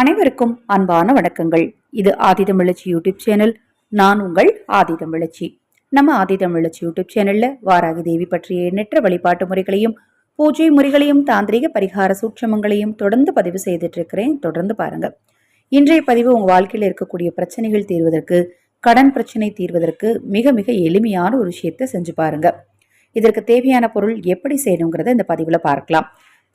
அனைவருக்கும் அன்பான வணக்கங்கள். இது ஆதிதமிழச்சி யூடியூப் சேனல். நான் உங்கள் ஆதிதமிழச்சி நம்ம ஆதிதமிழச்சி யூடியூப் சேனல்ல வாராகி தேவி பற்றிய எண்ணற்ற வழிபாட்டு முறைகளையும் பூஜை முறைகளையும் தாந்திரிக பரிகார சூட்சமங்களையும் தொடர்ந்து பதிவு செய்துட்டு இருக்கிறேன் தொடர்ந்து பாருங்க. இன்றைய பதிவு உங்க வாழ்க்கையில் இருக்கக்கூடிய பிரச்சனைகள் தீர்வதற்கு கடன் பிரச்சனை தீர்வதற்கு மிக மிக எளிமையான ஒரு விஷயத்தை செஞ்சு பாருங்க. இதற்கு தேவையான பொருள் எப்படி செய்யணுங்கிறத இந்த பதிவில் பார்க்கலாம்.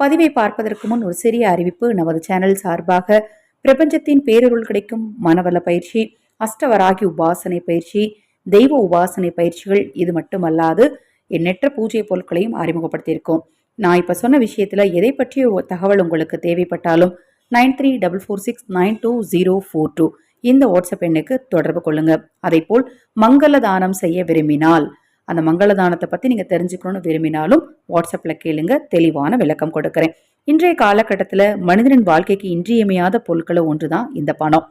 பதிவை பார்ப்பதற்கு முன் ஒரு சிறிய அறிவிப்பு. நமது சேனல் சார்பாக பிரபஞ்சத்தின் பேரருள் கிடைக்கும் மனவள பயிற்சி அஷ்டவராகி உபாசனை பயிற்சி தெய்வ உபாசனை பயிற்சிகள் இது மட்டுமல்லாது எண்ணற்ற பூஜை பொருட்களையும் அறிமுகப்படுத்தியிருக்கோம். நான் இப்போ சொன்ன விஷயத்தில் எதை பற்றிய தகவல் உங்களுக்கு தேவைப்பட்டாலும் nine three double four six nine two zero four two இந்த வாட்ஸ்அப் எண்ணுக்கு தொடர்பு கொள்ளுங்கள் அதேபோல் மங்கள தானம் செய்ய விரும்பினால் அந்த மங்களதானத்தை பற்றி நீங்கள் தெரிஞ்சுக்கணும்னு விரும்பினாலும் வாட்ஸ்அப்பில் கேளுங்க. தெளிவான விளக்கம் கொடுக்குறேன். இன்றைய காலகட்டத்தில் மனிதனின் வாழ்க்கைக்கு இன்றியமையாத பொருட்களை ஒன்று தான் இந்த பணம்.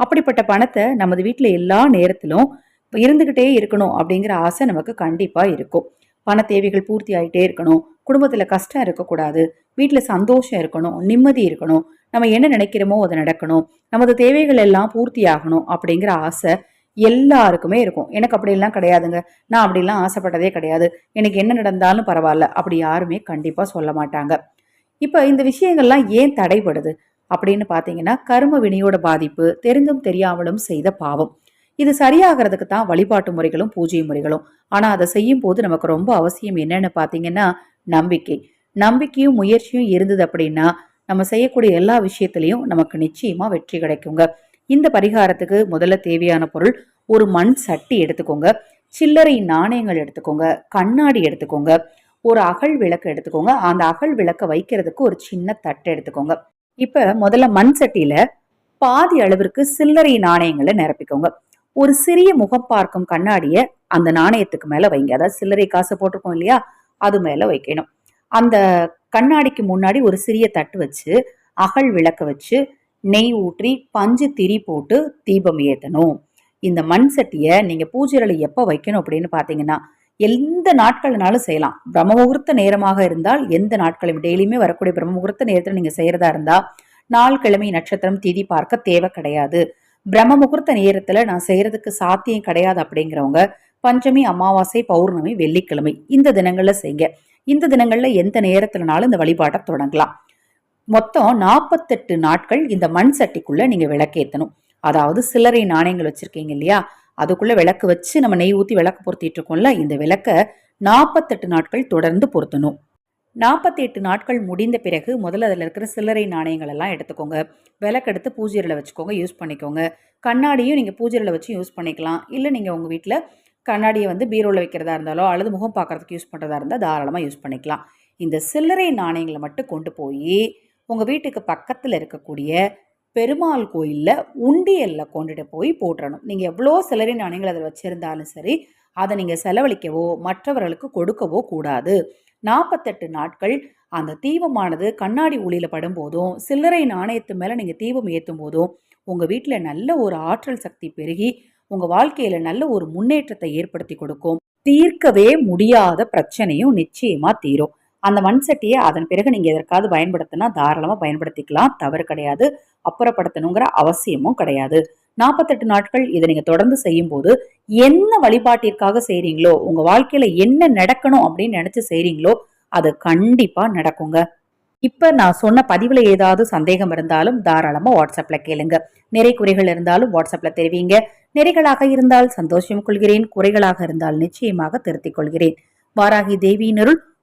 அப்படிப்பட்ட பணத்தை நமது வீட்டில் எல்லா நேரத்திலும் இருந்துக்கிட்டே இருக்கணும் அப்படிங்கிற ஆசை நமக்கு கண்டிப்பாக இருக்கும். பண தேவைகள் பூர்த்தி ஆகிட்டே இருக்கணும். குடும்பத்தில் கஷ்டம் இருக்கக்கூடாது. வீட்டில் சந்தோஷம் இருக்கணும். நிம்மதி இருக்கணும். நம்ம என்ன நினைக்கிறோமோ அது நடக்கணும். நமது தேவைகள் எல்லாம் பூர்த்தி ஆகணும் அப்படிங்கிற ஆசை எல்லாருக்குமே இருக்கும். எனக்கு அப்படிலாம் கிடையாதுங்க. நான் அப்படிலாம் ஆசைப்பட்டதே கிடையாது. எனக்கு என்ன நடந்தாலும் பரவாயில்ல. அப்படி யாருமே கண்டிப்பாக சொல்ல மாட்டாங்க. இப்போ இந்த விஷயங்கள்லாம் ஏன் தடைபடுது? அப்படின்னு பார்த்தீங்கன்னா கர்ம வினையோட பாதிப்பு தெரிந்தும் தெரியாமலும் செய்த பாவம். இது சரியாகிறதுக்கு தான் வழிபாட்டு முறைகளும் பூஜை முறைகளும். ஆனால் அதை செய்யும் போது நமக்கு ரொம்ப அவசியம் என்னன்னு பார்த்தீங்கன்னா நம்பிக்கை. நம்பிக்கையும் முயற்சியும் இருந்தது அப்படின்னா நம்ம செய்யக்கூடிய எல்லா விஷயத்திலையும் நமக்கு நிச்சயமாக வெற்றி கிடைக்குங்க. இந்த பரிகாரத்துக்கு முதல்ல தேவையான பொருள் ஒரு மண் சட்டி எடுத்துக்கோங்க. சில்லறை நாணயங்கள் எடுத்துக்கோங்க. கண்ணாடி எடுத்துக்கோங்க. ஒரு அகல் விளக்கு எடுத்துக்கோங்க. அந்த அகல் விளக்க வைக்கிறதுக்கு ஒரு சின்ன தட்டு எடுத்துக்கோங்க. இப்போ முதல்ல மண் சட்டியில பாதி அளவிற்கு சில்லறை நாணயங்களை நிரப்பிக்கோங்க. ஒரு சிறிய முகம் பார்க்கும் கண்ணாடியை அந்த நாணயத்துக்கு மேலே வைங்க. அதாவது சில்லறை காசு போட்டிருக்கோம் இல்லையா? அது மேலே வைக்கணும். அந்த கண்ணாடிக்கு முன்னாடி ஒரு சிறிய தட்டு வச்சு அகல் விளக்க வச்சு நெய் ஊற்றி பஞ்சு திரி போட்டு தீபம் ஏற்றணும் இந்த மண் சட்டியை நீங்கள் பூஜைகளை எப்போ வைக்கணும் அப்படின்னு பார்த்தீங்கன்னா எந்த நாட்கள்னாலும் செய்யலாம். பிரம்ம முகூர்த்த நேரமாக இருந்தால் எந்த நாட்களையும் டெய்லியுமே வரக்கூடிய பிரம்ம முகூர்த்த நேரத்தில் நீங்கள் செய்கிறதா இருந்தால் நாள் கிழமை நட்சத்திரம் திதி பார்க்க தேவை கிடையாது. பிரம்ம முகூர்த்த நேரத்தில் நான் செய்கிறதுக்கு சாத்தியம் கிடையாது அப்படிங்கிறவங்க பஞ்சமி அமாவாசை பௌர்ணமி வெள்ளிக்கிழமை இந்த தினங்களில் செய்யுங்க இந்த தினங்களில் எந்த நேரத்துலனாலும் இந்த வழிபாட்டை தொடங்கலாம். மொத்தம் நாற்பத்தெட்டு நாட்கள் இந்த மண் சட்டிக்குள்ளே நீங்கள் விளக்கேற்றணும் அதாவது சில்லறை நாணயங்கள் வச்சுருக்கீங்க இல்லையா? அதுக்குள்ளே விளக்கு வச்சு நம்ம நெய் ஊற்றி விளக்கு பொருத்திட்டு இருக்கோம்ல இந்த விளக்க நாற்பத்தெட்டு நாட்கள் தொடர்ந்து பொருத்தணும். நாற்பத்தி எட்டு நாட்கள் முடிந்த பிறகு முதல்ல அதில் இருக்கிற சில்லறை நாணயங்கள் எல்லாம் எடுத்துக்கோங்க. விளக்கெடுத்து பூஜையில் வச்சுக்கோங்க யூஸ் பண்ணிக்கோங்க. கண்ணாடியும் நீங்கள் பூஜையில் வச்சு யூஸ் பண்ணிக்கலாம். இல்லை நீங்கள் உங்கள் வீட்டில் கண்ணாடியை வந்து பீரோவில் வைக்கிறதா இருந்தாலோ அல்லது முகம் பார்க்குறதுக்கு யூஸ் பண்ணுறதா இருந்தால் தாராளமாக யூஸ் பண்ணிக்கலாம். இந்த சில்லறை நாணயங்களை மட்டும் கொண்டு போய் உங்கள் வீட்டுக்கு பக்கத்தில் இருக்கக்கூடிய பெருமாள் கோயிலில் உண்டியலில் கொண்டுட்டு போய் போட்டுறணும் நீங்கள் எவ்வளோ சிலரி நாணயங்கள் அதில் வச்சுருந்தாலும் சரி அதை நீங்கள் செலவழிக்கவோ மற்றவர்களுக்கு கொடுக்கவோ கூடாது. நாற்பத்தெட்டு நாட்கள் அந்த தீபமானது கண்ணாடி ஒளியில் படும்போதும் சில்லறை நாணயத்து மேலே நீங்கள் தீபம் ஏற்றும் போதும் உங்கள் வீட்டில் நல்ல ஒரு ஆற்றல் சக்தி பெருகி உங்கள் வாழ்க்கையில் நல்ல ஒரு முன்னேற்றத்தை ஏற்படுத்தி கொடுக்கும். தீர்க்கவே முடியாத பிரச்சனையும் நிச்சயமாக தீரும். அந்த மண் சட்டியை அதன் பிறகு நீங்கள் எதற்காவது பயன்படுத்தினா தாராளமாக பயன்படுத்திக்கலாம். தவறு கிடையாது. அப்புறப்படுத்தணுங்கிற அவசியமும் கிடையாது. நாற்பத்தெட்டு நாட்கள் இதை நீங்கள் தொடர்ந்து செய்யும்போது என்ன வழிபாட்டிற்காக செய்கிறீங்களோ உங்கள் வாழ்க்கையில் என்ன நடக்கணும் அப்படின்னு நினச்சி செய்கிறீங்களோ அது கண்டிப்பாக நடக்குங்க. இப்போ நான் சொன்ன பதிவில் ஏதாவது சந்தேகம் இருந்தாலும் தாராளமாக வாட்ஸ்அப்பில் கேளுங்க. நிறை குறைகள் இருந்தாலும் வாட்ஸ்அப்பில் தெரிவிங்க. நிறைகளாக இருந்தால் சந்தோஷம் கொள்கிறேன். குறைகளாக இருந்தால் நிச்சயமாக திருத்திக் கொள்கிறேன். வாராகி தேவியினருள்